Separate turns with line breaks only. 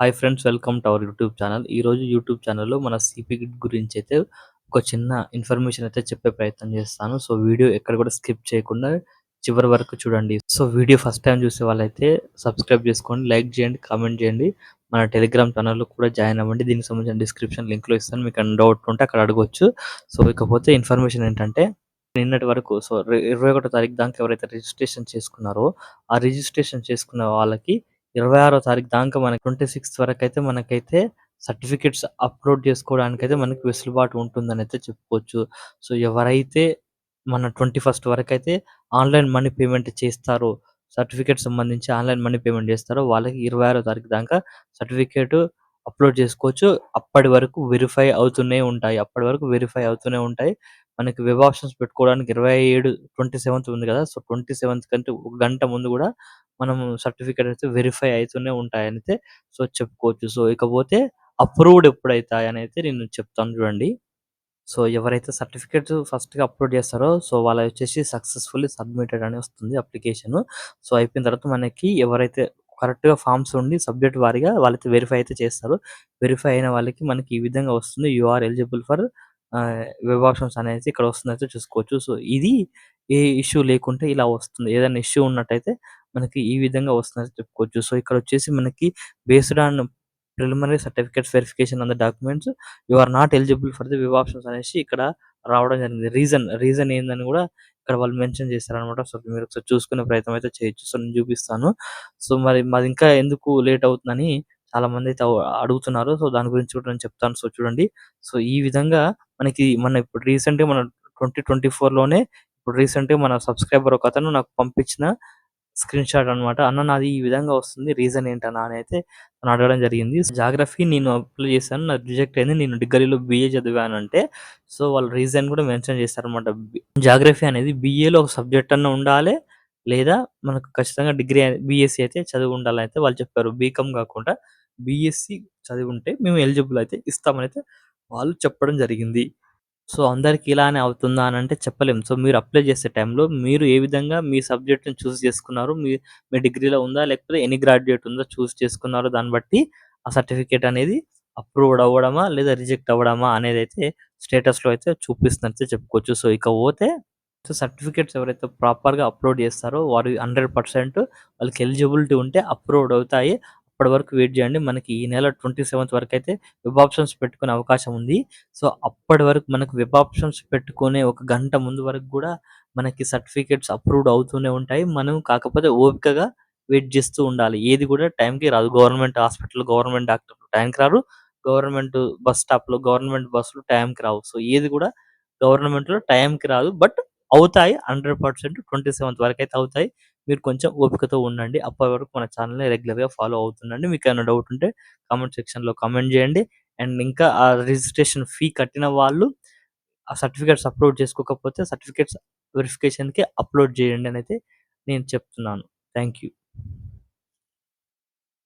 Hi friends welcome to our YouTube channel. ఈరోజు YouTube ఛానల్లో మన సిపి గురించి అయితే ఒక చిన్న ఇన్ఫర్మేషన్ అయితే చెప్పే ప్రయత్నం చేస్తాను. సో వీడియో ఎక్కడ కూడా స్కిప్ చేయకుండా చివరి వరకు చూడండి. సో వీడియో ఫస్ట్ టైం చూసే వాళ్ళైతే సబ్స్క్రైబ్ చేసుకోండి లైక్ చేయండి కామెంట్ చేయండి. మన టెలిగ్రామ్ ఛానల్లో కూడా జాయిన్ అవ్వండి. దీనికి సంబంధించిన డిస్క్రిప్షన్ లింక్లో ఇస్తాను. మీకు డౌట్ ఉంటే అక్కడ అడగొచ్చు. సో ఇకపోతే ఇన్ఫర్మేషన్ ఏంటంటే నిన్నటి వరకు సో ఇరవై ఒకటో తారీఖు దానికి ఎవరైతే రిజిస్ట్రేషన్ చేసుకున్నారో ఆ రిజిస్ట్రేషన్ చేసుకున్న వాళ్ళకి ఇరవై ఆరో తారీఖు దాకా మనకి ట్వంటీ సిక్స్త్ వరకు అయితే మనకైతే సర్టిఫికెట్స్ అప్లోడ్ చేసుకోవడానికి అయితే మనకి వెసులుబాటు ఉంటుందని అయితే చెప్పుకోవచ్చు. సో ఎవరైతే మన ట్వంటీ ఫస్ట్ వరకు అయితే ఆన్లైన్ మనీ పేమెంట్ చేస్తారో సర్టిఫికేట్ సంబంధించి ఆన్లైన్ మనీ పేమెంట్ చేస్తారో వాళ్ళకి ఇరవై ఆరో తారీఖు దాకా సర్టిఫికేట్ అప్లోడ్ చేసుకోవచ్చు. అప్పటి వరకు వెరిఫై అవుతూనే ఉంటాయి. అప్పటి వరకు వెరిఫై అవుతూనే ఉంటాయి. మనకి వెబ్ ఆప్షన్స్ పెట్టుకోవడానికి ఇరవై ఏడు ట్వంటీ సెవెంత్ ఉంది కదా. సో ట్వంటీ సెవెంత్ కంటే ఒక గంట ముందు కూడా మనం సర్టిఫికేట్ అయితే వెరిఫై అవుతూనే ఉంటాయనైతే సో చెప్పుకోవచ్చు. సో ఇకపోతే అప్రూవ్డ్ ఎప్పుడైతాయి అని అయితే నేను చెప్తాను చూడండి. సో ఎవరైతే సర్టిఫికేట్ ఫస్ట్గా అప్లోడ్ చేస్తారో సో వాళ్ళ వచ్చేసి సక్సెస్ఫుల్లీ సబ్మిటెడ్ అని వస్తుంది అప్లికేషన్ సో అయిపోయిన తర్వాత మనకి ఎవరైతే కరెక్ట్గా ఫామ్స్ ఉండి సబ్జెక్ట్ వారిగా వాళ్ళైతే వెరిఫై అయితే చేస్తారు. వెరిఫై అయిన వాళ్ళకి మనకి ఈ విధంగా వస్తుంది. You are eligible for web options అనేది ఇక్కడ వస్తుందైతే చూసుకోవచ్చు. సో ఇది ఏ ఇష్యూ లేకుంటే ఇలా వస్తుంది. ఏదైనా ఇష్యూ ఉన్నట్టయితే మనకి ఈ విధంగా వస్తుందని చెప్పుకోవచ్చు. సో ఇక్కడ వచ్చేసి మనకి based on preliminary certificates verification on the documents you are not eligible for the web options అనేసి ఇక్కడ రావడం జరిగింది. రీజన్ రీజన్ ఏందని కూడా ఇక్కడ వాళ్ళు మెన్షన్ చేస్తారనమాట సో మీరు ఒకసారి చూసుకునే ప్రయత్నం అయితే చేయొచ్చు. సో నేను చూపిస్తాను. సో మరి మాది ఇంకా ఎందుకు లేట్ అవుతుందని చాలా మంది అయితే అడుగుతున్నారు. సో దాని గురించి కూడా నేను చెప్తాను. సో చూడండి. సో ఈ విధంగా మనకి మన ఇప్పుడు రీసెంట్ మన ట్వంటీ ట్వంటీ ఫోర్లోనే ఇప్పుడు రీసెంట్ మన సబ్స్క్రైబర్ ఒక అతను నాకు పంపించిన స్క్రీన్ షాట్ అనమాట అన్న నాది ఈ విధంగా వస్తుంది. రీజన్ ఏంటన్నా? అని అయితే నన్ను అడగడం జరిగింది. జాగ్రఫీ నేను అప్లై చేశాను. నాకు రిజెక్ట్ అయింది. నేను డిగ్రీలో బీఏ చదివాను అంటే సో వాళ్ళు రీజన్ కూడా మెన్షన్ చేస్తారనమాట జాగ్రఫీ అనేది బీఏలో ఒక సబ్జెక్ట్ అన్న ఉండాలి. లేదా మనకు ఖచ్చితంగా డిగ్రీ బీఎస్సీ అయితే చదువు ఉండాలని అయితే వాళ్ళు చెప్పారు. బీకామ్ కాకుండా బీఎస్సీ చదివి ఉంటే మేము ఎలిజిబుల్ అయితే ఇస్తామని అయితే వాళ్ళు చెప్పడం జరిగింది. సో అందరికి ఇలానే అవుతుందా అని అంటే చెప్పలేము సో మీరు అప్లై చేసే టైంలో మీరు ఏ విధంగా మీ సబ్జెక్ట్ని చూస్ చేసుకున్నారు మీ మీ డిగ్రీలో ఉందా లేకపోతే ఎనీ గ్రాడ్యుయేట్ ఉందా చూస్ చేసుకున్నారో దాన్ని బట్టి ఆ సర్టిఫికేట్ అనేది అప్రూవ్డ్ అవ్వడమా లేదా రిజెక్ట్ అవ్వడమా అనేది అయితే స్టేటస్లో అయితే చూపిస్తున్నట్టు చెప్పుకోవచ్చు. సో ఇక పోతే సో సర్టిఫికేట్స్ ఎవరైతే ప్రాపర్గా అప్లోడ్ చేస్తారో వారు హండ్రెడ్ పర్సెంట్ వాళ్ళకి ఎలిజిబిలిటీ ఉంటే అప్రూవ్డ్ అవుతాయి. అప్పటి వరకు వెయిట్ చేయండి. మనకి ఈ నెల ట్వంటీ సెవెంత్ వరకు అయితే వెబ్ ఆప్షన్స్ పెట్టుకునే అవకాశం ఉంది. సో అప్పటి వరకు మనకు వెబ్ ఆప్షన్స్ పెట్టుకునే ఒక గంట ముందు వరకు కూడా మనకి సర్టిఫికేట్స్ అప్రూవ్డ్ అవుతూనే ఉంటాయి. మనం కాకపోతే ఓపికగా వెయిట్ చేస్తూ ఉండాలి. ఏది కూడా టైంకి రాదు. గవర్నమెంట్ హాస్పిటల్ గవర్నమెంట్ డాక్టర్ టైంకి రారు. గవర్నమెంట్ బస్ స్టాప్లో గవర్నమెంట్ బస్సులు టైంకి రావు. సో ఏది కూడా గవర్నమెంట్లో టైంకి రాదు. బట్ అవుతాయి హండ్రెడ్ పర్సెంట్ ట్వంటీ సెవెంత్ వరకు అయితే అవుతాయి. మీరు కొంచెం ఓపికతో ఉండండి. అప్పటి వరకు మన ఛానల్ని రెగ్యులర్గా ఫాలో అవుతుండండి. మీకు ఏమైనా డౌట్ ఉంటే కామెంట్ సెక్షన్లో కామెంట్ చేయండి. అండ్ ఇంకా ఆ రిజిస్ట్రేషన్ ఫీ కట్టిన వాళ్ళు ఆ సర్టిఫికేట్స్ అప్లోడ్ చేసుకోకపోతే సర్టిఫికేట్స్ వెరిఫికేషన్కి అప్లోడ్ చేయండి అని అయితే నేను చెప్తున్నాను. Thank you